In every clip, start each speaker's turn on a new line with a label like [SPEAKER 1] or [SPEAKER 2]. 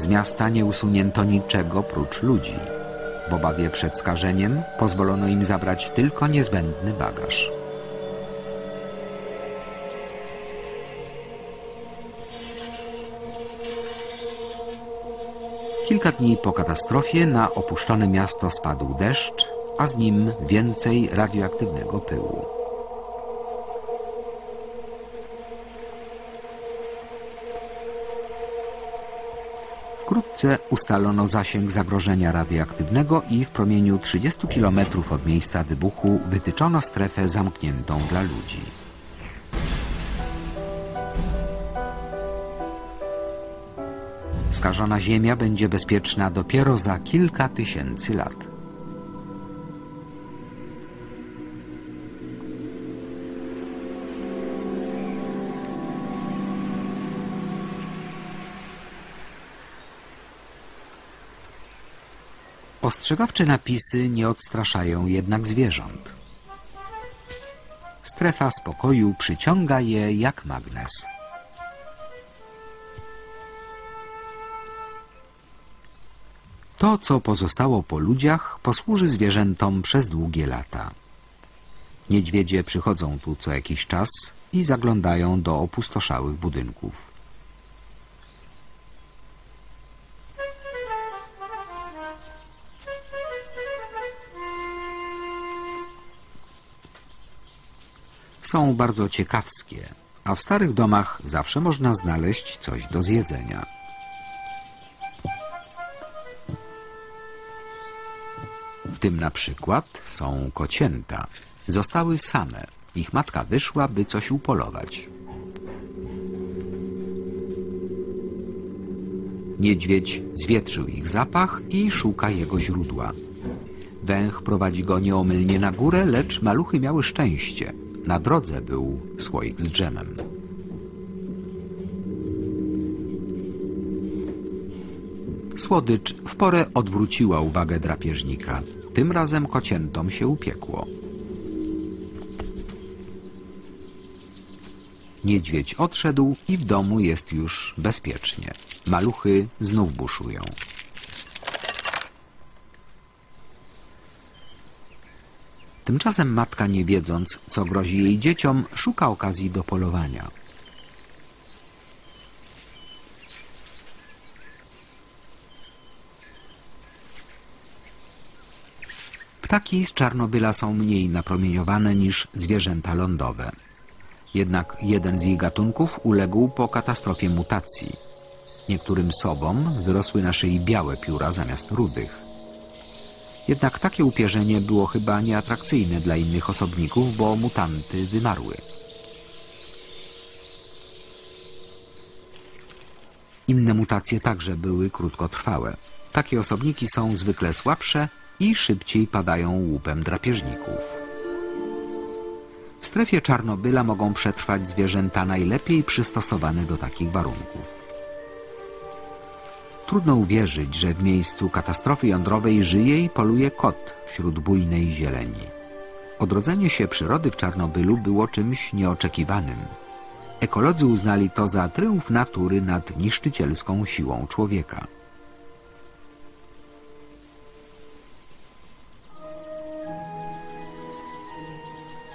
[SPEAKER 1] Z miasta nie usunięto niczego prócz ludzi. W obawie przed skażeniem pozwolono im zabrać tylko niezbędny bagaż. Kilka dni po katastrofie na opuszczone miasto spadł deszcz, a z nim więcej radioaktywnego pyłu. Wkrótce ustalono zasięg zagrożenia radioaktywnego i w promieniu 30 km od miejsca wybuchu wytyczono strefę zamkniętą dla ludzi. Skażona Ziemia będzie bezpieczna dopiero za kilka tysięcy lat. Ostrzegawcze napisy nie odstraszają jednak zwierząt. Strefa spokoju przyciąga je jak magnes. To, co pozostało po ludziach, posłuży zwierzętom przez długie lata. Niedźwiedzie przychodzą tu co jakiś czas i zaglądają do opustoszałych budynków. Są bardzo ciekawskie, a w starych domach zawsze można znaleźć coś do zjedzenia. W tym na przykład są kocięta. Zostały same. Ich matka wyszła, by coś upolować. Niedźwiedź zwietrzył ich zapach i szuka jego źródła. Węch prowadzi go nieomylnie na górę, lecz maluchy miały szczęście. Na drodze był słoik z dżemem. Słodycz w porę odwróciła uwagę drapieżnika. Tym razem kociętom się upiekło. Niedźwiedź odszedł i w domu jest już bezpiecznie. Maluchy znów buszują. Tymczasem matka, nie wiedząc, co grozi jej dzieciom, szuka okazji do polowania. Ptaki z Czarnobyla są mniej napromieniowane niż zwierzęta lądowe. Jednak jeden z ich gatunków uległ po katastrofie mutacji. Niektórym sobom wyrosły na szyi białe pióra zamiast rudych. Jednak takie upierzenie było chyba nieatrakcyjne dla innych osobników, bo mutanty wymarły. Inne mutacje także były krótkotrwałe. Takie osobniki są zwykle słabsze i szybciej padają łupem drapieżników. W strefie Czarnobyla mogą przetrwać zwierzęta najlepiej przystosowane do takich warunków. Trudno uwierzyć, że w miejscu katastrofy jądrowej żyje i poluje kot wśród bujnej zieleni. Odrodzenie się przyrody w Czarnobylu było czymś nieoczekiwanym. Ekolodzy uznali to za tryumf natury nad niszczycielską siłą człowieka.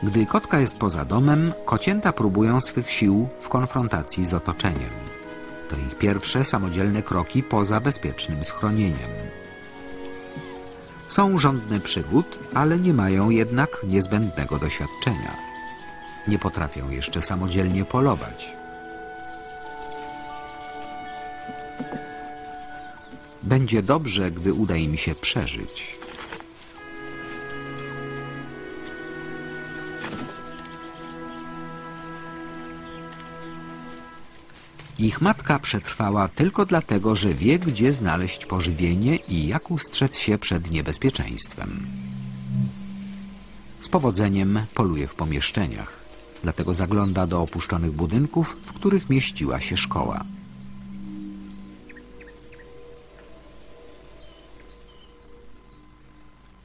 [SPEAKER 1] Gdy kotka jest poza domem, kocięta próbują swych sił w konfrontacji z otoczeniem. To ich pierwsze samodzielne kroki poza bezpiecznym schronieniem. Są żądne przygód, ale nie mają jednak niezbędnego doświadczenia. Nie potrafią jeszcze samodzielnie polować. Będzie dobrze, gdy uda im się przeżyć. Ich matka przetrwała tylko dlatego, że wie, gdzie znaleźć pożywienie i jak ustrzec się przed niebezpieczeństwem. Z powodzeniem poluje w pomieszczeniach, dlatego zagląda do opuszczonych budynków, w których mieściła się szkoła.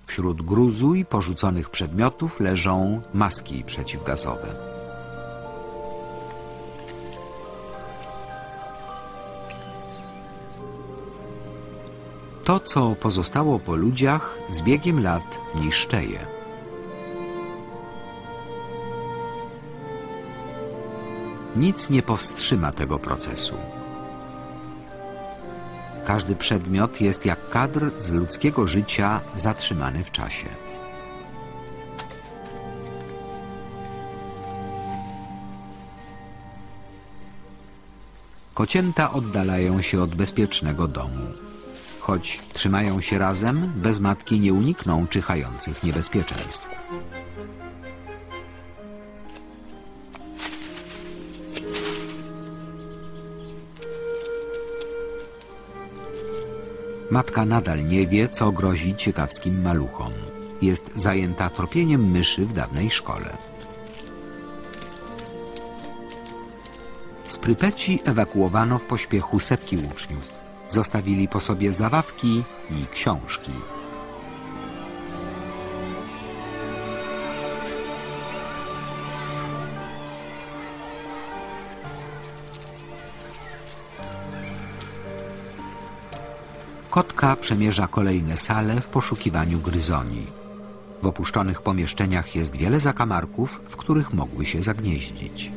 [SPEAKER 1] Wśród gruzu i porzuconych przedmiotów leżą maski przeciwgazowe. To, co pozostało po ludziach, z biegiem lat niszczeje. Nic nie powstrzyma tego procesu. Każdy przedmiot jest jak kadr z ludzkiego życia zatrzymany w czasie. Kocięta oddalają się od bezpiecznego domu. Choć trzymają się razem, bez matki nie unikną czyhających niebezpieczeństw. Matka nadal nie wie, co grozi ciekawskim maluchom. Jest zajęta tropieniem myszy w dawnej szkole. Z Prypeci ewakuowano w pośpiechu setki uczniów. Zostawili po sobie zabawki i książki. Kotka przemierza kolejne sale w poszukiwaniu gryzoni. W opuszczonych pomieszczeniach jest wiele zakamarków, w których mogły się zagnieździć.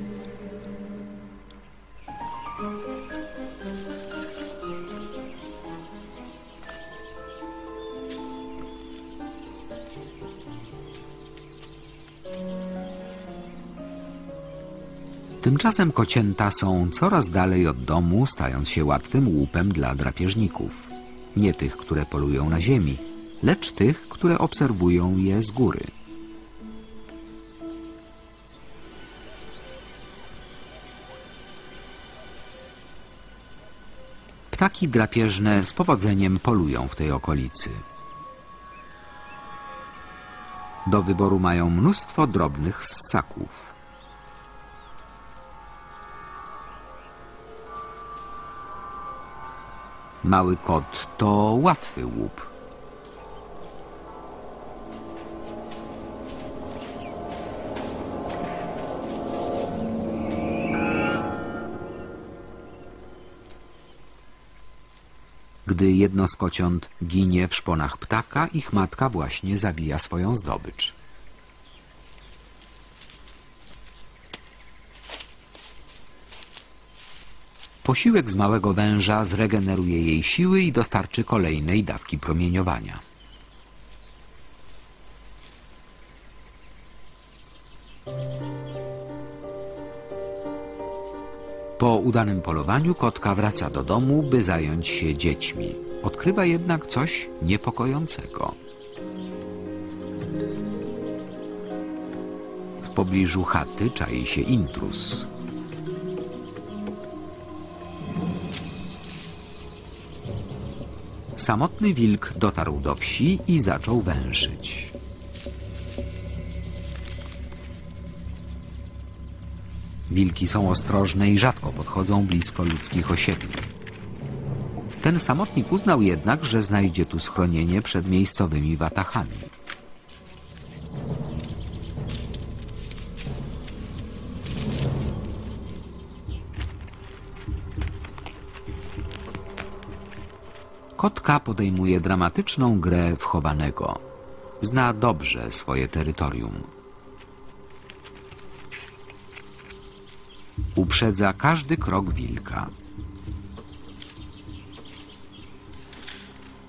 [SPEAKER 1] Tymczasem kocięta są coraz dalej od domu, stając się łatwym łupem dla drapieżników. Nie tych, które polują na ziemi, lecz tych, które obserwują je z góry. Ptaki drapieżne z powodzeniem polują w tej okolicy. Do wyboru mają mnóstwo drobnych ssaków. Mały kot to łatwy łup. Gdy jedno z kociąt ginie w szponach ptaka, ich matka właśnie zabija swoją zdobycz. Posiłek z małego węża zregeneruje jej siły i dostarczy kolejnej dawki promieniowania. Po udanym polowaniu kotka wraca do domu, by zająć się dziećmi. Odkrywa jednak coś niepokojącego. W pobliżu chaty czai się intruz. Samotny wilk dotarł do wsi i zaczął węszyć. Wilki są ostrożne i rzadko podchodzą blisko ludzkich osiedli. Ten samotnik uznał jednak, że znajdzie tu schronienie przed miejscowymi watachami. Kotka podejmuje dramatyczną grę w chowanego. Zna dobrze swoje terytorium. Uprzedza każdy krok wilka.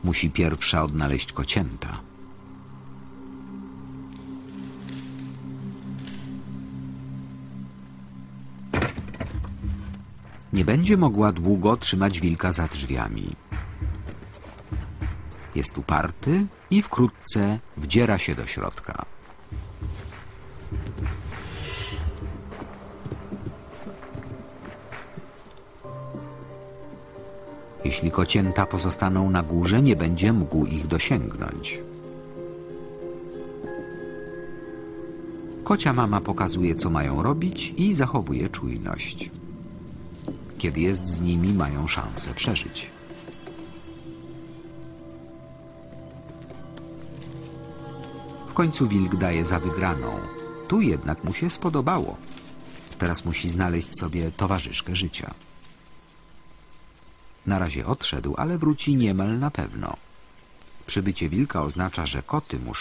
[SPEAKER 1] Musi pierwsza odnaleźć kocięta. Nie będzie mogła długo trzymać wilka za drzwiami. Jest uparty i wkrótce wdziera się do środka. Jeśli kocięta pozostaną na górze, nie będzie mógł ich dosięgnąć. Kocia mama pokazuje, co mają robić i zachowuje czujność. Kiedy jest z nimi, mają szansę przeżyć. W końcu wilk daje za wygraną. Tu jednak mu się spodobało. Teraz musi znaleźć sobie towarzyszkę życia. Na razie odszedł, ale wróci niemal na pewno. Przybycie wilka oznacza, że koty muszą